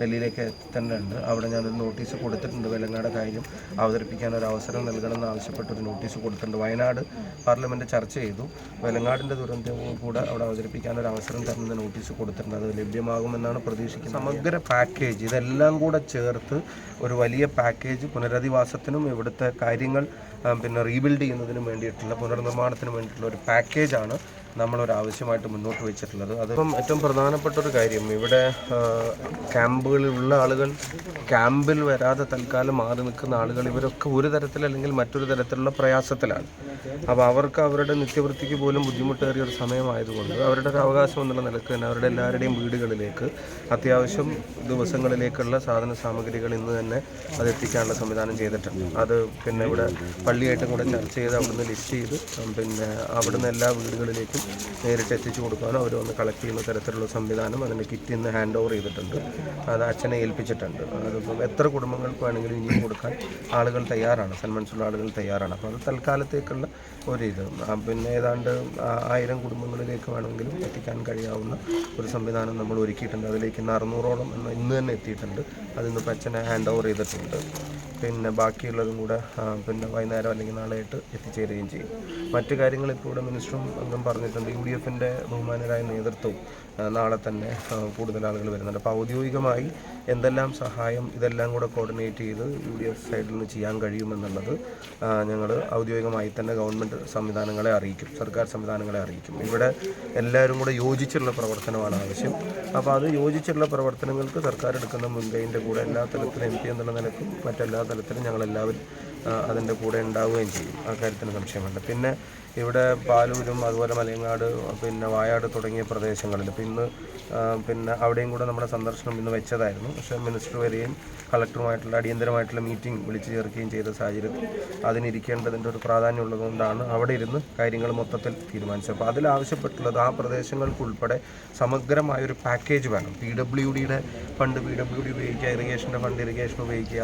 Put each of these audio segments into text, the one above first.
ഡൽഹിയിലേക്ക് എത്തേണ്ടതുണ്ട്. അവിടെ ഞാനൊരു നോട്ടീസ് കൊടുത്തിട്ടുണ്ട്. വെലങ്ങാട് കാര്യം അവതരിപ്പിക്കാൻ ഒരു അവസരം നൽകണമെന്ന് ആവശ്യപ്പെട്ട്. ഒരു നോട്ടീസ് കൊടുത്തിട്ടുണ്ട്. വയനാട് പാർലമെന്റ് ചർച്ച ചെയ്തു. വെല്ലങ്ങാടിന്റെ ദുരന്തവും കൂടെ അവിടെ അവതരിപ്പിക്കാൻ ഒരു അവസരം തരുന്ന നോട്ടീസ് കൊടുത്തിട്ടുണ്ട്. അത് ലഭ്യമാകുമെന്നാണ് പ്രതീക്ഷിക്കുന്നത്. സമഗ്ര പാക്കേജ് ഇതെല്ലാം കൂടെ ചേർത്ത് ഒരു വലിയ പാക്കേജ് പുനരധിവാസത്തിനും ഇവിടുത്തെ കാര്യങ്ങൾ പിന്നെ റീബിൽഡ് ചെയ്യുന്നതിനും വേണ്ടിയിട്ടുള്ള പുനർനിർമ്മാണത്തിനും വേണ്ടിയിട്ടുള്ള ഒരു പാക്കേജാണ് നമ്മളൊരു ആവശ്യമായിട്ട് മുന്നോട്ട് വെച്ചിട്ടുള്ളത്. അതിപ്പം ഏറ്റവും പ്രധാനപ്പെട്ട ഒരു കാര്യം ഇവിടെ ക്യാമ്പുകളിലുള്ള ആളുകൾ ക്യാമ്പിൽ വരാതെ തൽക്കാലം മാറി നിൽക്കുന്ന ആളുകൾ ഇവരൊക്കെ ഒരു തരത്തിൽ അല്ലെങ്കിൽ മറ്റൊരു തരത്തിലുള്ള പ്രയാസത്തിലാണ്. അപ്പോൾ അവർക്ക് അവരുടെ നിത്യവൃത്തിക്ക് പോലും ബുദ്ധിമുട്ടേറിയ ഒരു സമയമായതുകൊണ്ട് അവരുടെ ഒരു അവകാശം എന്നുള്ള നിലയ്ക്ക് തന്നെ അവരുടെ എല്ലാവരുടെയും വീടുകളിലേക്ക് അത്യാവശ്യം ദിവസങ്ങളിലേക്കുള്ള സാധന സാമഗ്രികൾ ഇന്ന് തന്നെ അത് എത്തിക്കാനുള്ള സംവിധാനം ചെയ്തിട്ടുണ്ട്. അത് പിന്നെ ഇവിടെ പള്ളിയായിട്ടും കൂടെ ചർച്ച ചെയ്ത് അവിടുന്ന് ലിസ്റ്റ് ചെയ്ത് പിന്നെ അവിടുന്ന് എല്ലാ വീടുകളിലേക്കും നേരിട്ട് എത്തിച്ചു കൊടുക്കാനും അവർ വന്ന് കളക്ട് ചെയ്യുന്ന തരത്തിലുള്ള സംവിധാനം അതിന്റെ കിറ്റ് ഇന്ന് ഹാൻഡ് ഓവർ ചെയ്തിട്ടുണ്ട്. അത് അച്ഛനെ ഏൽപ്പിച്ചിട്ടുണ്ട്. അതിപ്പോൾ എത്ര കുടുംബങ്ങൾക്ക് വേണമെങ്കിലും ഇനിയും കൊടുക്കാൻ ആളുകൾ തയ്യാറാണ്. സന്മനസ്സുള്ള ആളുകൾ തയ്യാറാണ്. അപ്പോൾ അത് തൽക്കാലത്തേക്കുള്ള ഒരു പിന്നെ ഏതാണ്ട് ആയിരം കുടുംബങ്ങളിലേക്ക് വേണമെങ്കിലും എത്തിക്കാൻ കഴിയാവുന്ന ഒരു സംവിധാനം നമ്മൾ ഒരുക്കിയിട്ടുണ്ട്. അതിലേക്ക് ഇന്ന് അറുന്നൂറോളം ഇന്ന് തന്നെ എത്തിയിട്ടുണ്ട്. അതിന്ന് അച്ഛനെ ഹാൻഡ് ഓവർ ചെയ്തിട്ടുണ്ട്. പിന്നെ ബാക്കിയുള്ളതും കൂടെ പിന്നെ വൈകുന്നേരം അല്ലെങ്കിൽ നാളെയായിട്ട് എത്തിച്ചേരുകയും ചെയ്യും. മറ്റു കാര്യങ്ങൾ ഇപ്പോൾ ഇവിടെ മിനിസ്റ്ററും അംഗം പറഞ്ഞിട്ടുണ്ട് യു ഡി എഫിന്റെ ബഹുമാനരായ നേതൃത്വവും നാളെ തന്നെ കൂടുതൽ ആളുകൾ വരുന്നുണ്ട്. അപ്പോൾ ഔദ്യോഗികമായി എന്തെല്ലാം സഹായം ഇതെല്ലാം കൂടെ കോർഡിനേറ്റ് ചെയ്ത് യു ഡി എഫ് സൈഡിൽ നിന്ന് ചെയ്യാൻ കഴിയുമെന്നുള്ളത് ഞങ്ങൾ ഔദ്യോഗികമായി തന്നെ ഗവൺമെന്റ് സംവിധാനങ്ങളെ അറിയിക്കും സർക്കാർ സംവിധാനങ്ങളെ അറിയിക്കും. ഇവിടെ എല്ലാവരും കൂടെ യോജിച്ചുള്ള പ്രവർത്തനമാണ് ആവശ്യം. അപ്പോൾ അത് യോജിച്ചുള്ള പ്രവർത്തനങ്ങൾക്ക് സർക്കാർ എടുക്കുന്ന മുൻകൈന്റെ കൂടെ എല്ലാ തലത്തിലും എം പി എന്നുള്ള നിലക്കും മറ്റെല്ലാ തലത്തിലും ഞങ്ങളെല്ലാവരും അതിന്റെ കൂടെ ഉണ്ടാവുകയും ചെയ്യും. ആ കാര്യത്തിന് സംശയമുണ്ട്. പിന്നെ ഇവിടെ പാലൂരും അതുപോലെ മലയങ്ങാട് പിന്നെ വായാട് തുടങ്ങിയ പ്രദേശങ്ങളിൽ ഇപ്പം ഇന്ന് പിന്നെ അവിടെയും കൂടെ നമ്മുടെ സന്ദർശനം ഇന്ന് വെച്ചതായിരുന്നു. പക്ഷേ മിനിസ്റ്റർ വരികയും കളക്ടറുമായിട്ടുള്ള അടിയന്തരമായിട്ടുള്ള മീറ്റിംഗ് വിളിച്ചു ചേർക്കുകയും ചെയ്ത സാഹചര്യത്തിൽ അതിനിരിക്കേണ്ടതിന്റെ ഒരു പ്രാധാന്യം ഉള്ളതുകൊണ്ടാണ് അവിടെ ഇരുന്ന് കാര്യങ്ങൾ മൊത്തത്തിൽ തീരുമാനിച്ചത്. അപ്പോൾ അതിൽ ആവശ്യപ്പെട്ടുള്ളത് ആ പ്രദേശങ്ങൾക്കുൾപ്പെടെ സമഗ്രമായ ഒരു പാക്കേജ് വേണം. പി ഡബ്ല്യു ഡിയുടെ ഫണ്ട് പി ഡബ്ല്യു ഡി ഉപയോഗിക്കുക ഇറിഗേഷന്റെ ഫണ്ട് ഇറിഗേഷൻ ഉപയോഗിക്കുക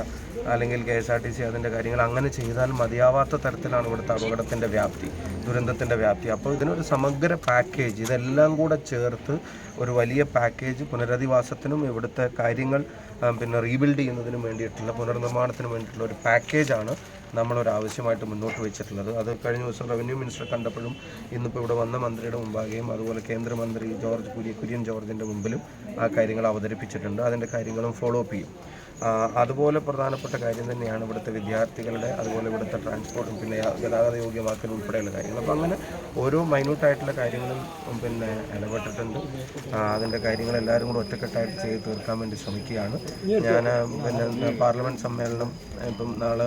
അല്ലെങ്കിൽ K S R T C അതിന്റെ കാര്യങ്ങൾ അങ്ങനെ ചെയ്താൽ മതിയാവാത്ത തരത്തിലാണ് ഇവിടുത്തെ അപകടത്തിന്റെ വ്യാപ്തി ദുരന്തത്തിന്റെ വ്യാപ്തി. അപ്പോൾ ഇതിനൊരു സമഗ്ര പാക്കേജ് ഇതെല്ലാം കൂടെ ചേർത്ത് ഒരു വലിയ പാക്കേജ് പുനരധിവാസത്തിനും ഇവിടുത്തെ കാര്യങ്ങൾ പിന്നെ റീബിൽഡ് ചെയ്യുന്നതിനും വേണ്ടിയിട്ടുള്ള പുനർനിർമ്മാണത്തിനും വേണ്ടിയിട്ടുള്ള ഒരു പാക്കേജാണ് നമ്മളൊരു ആവശ്യമായിട്ട് മുന്നോട്ട് വെച്ചിട്ടുള്ളത്. അത് കഴിഞ്ഞ ദിവസം റവന്യൂ മിനിസ്റ്റർ കണ്ടപ്പോഴും ഇന്നിപ്പോൾ ഇവിടെ വന്ന മന്ത്രിയുടെ മുമ്പാകെയും അതുപോലെ കേന്ദ്രമന്ത്രി ജോർജ് കുര്യ കുര്യൻ ജോർജിന്റെ മുമ്പിലും ആ കാര്യങ്ങൾ അവതരിപ്പിച്ചിട്ടുണ്ട്. അതിന്റെ കാര്യങ്ങളും ഫോളോ അപ്പ് ചെയ്യും. അതുപോലെ പ്രധാനപ്പെട്ട കാര്യം തന്നെയാണ് ഇവിടുത്തെ വിദ്യാർത്ഥികളുടെ അതുപോലെ ഇവിടുത്തെ ട്രാൻസ്പോർട്ടും പിന്നെ ഗതാഗത യോഗ്യമാക്കൽ ഉൾപ്പെടെയുള്ള കാര്യങ്ങൾ. അപ്പോൾ അങ്ങനെ ഓരോ മൈന്യൂട്ടായിട്ടുള്ള കാര്യങ്ങളും പിന്നെ ഇടപെട്ടിട്ടുണ്ട്. അതിന്റെ കാര്യങ്ങൾ എല്ലാവരും കൂടെ ഒറ്റക്കെട്ടായിട്ട് ചെയ്ത് തീർക്കാൻ വേണ്ടി ശ്രമിക്കുകയാണ്. ഞാൻ പിന്നെ പാർലമെന്റ് സമ്മേളനം ഇപ്പം നാളെ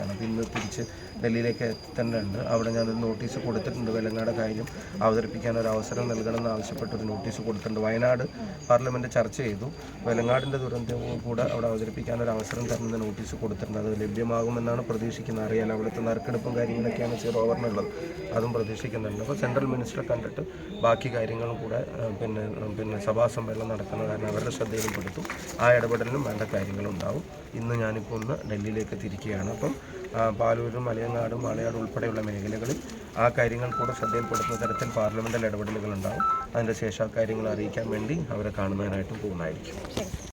പുനരാരംഭിക്കുകയാണ് അപ്പോൾ ഇന്ന് തിരിച്ച് ഡൽഹിയിലേക്ക് എത്തേണ്ടതുണ്ട്. അവിടെ ഞാനൊരു നോട്ടീസ് കൊടുത്തിട്ടുണ്ട്. വെലങ്ങാട് കാര്യം അവതരിപ്പിക്കാൻ ഒരു അവസരം നൽകണമെന്ന് ആവശ്യപ്പെട്ട്. ഒരു നോട്ടീസ് കൊടുത്തിട്ടുണ്ട്. വയനാട് പാർലമെന്റ് ചർച്ച ചെയ്തു. വെല്ലങ്ങാടിന്റെ ദുരന്തവും കൂടെ അവിടെ അവതരിപ്പിക്കാൻ ഒരു അവസരം തരുന്ന നോട്ടീസ് കൊടുത്തിട്ടുണ്ട്. അത് ലഭ്യമാകുമെന്നാണ് പ്രതീക്ഷിക്കുന്നത്. അറിയാൻ അവിടുത്തെ നറുക്കെടുപ്പും കാര്യങ്ങളൊക്കെയാണ് സീറോ ഓവറിനുള്ളത് അതും പ്രതീക്ഷിക്കുന്നുണ്ട്. അപ്പോൾ സെൻട്രൽ മിനിസ്റ്ററെ കണ്ടിട്ട് ബാക്കി കാര്യങ്ങളും കൂടെ പിന്നെ പിന്നെ സഭാ സമ്മേളനം നടക്കുന്ന കാരണം അവരുടെ ശ്രദ്ധയിലും പെടുത്തും. ആ ഇടപെടലിനും വേണ്ട കാര്യങ്ങളുണ്ടാവും. ഇന്ന് ഞാനിപ്പോൾ ഒന്ന് ഡൽഹിയിലേക്ക് തിരിക്കുകയാണ്. അപ്പം പാലൂരും മലയങ്ങാടും വാളയാട് ഉൾപ്പെടെയുള്ള മേഖലകളിൽ ആ കാര്യങ്ങൾ കൂടെ ശ്രദ്ധയിൽപ്പെടുത്തുന്ന തരത്തിൽ പാർലമെന്റിൽ ഇടപെടലുകൾ ഉണ്ടാവും. അതിന്റെ ശേഷം ആ കാര്യങ്ങൾ അറിയിക്കാൻ വേണ്ടി അവരെ കാണുന്നതിനായിട്ടും പോകുന്നതായിരിക്കും.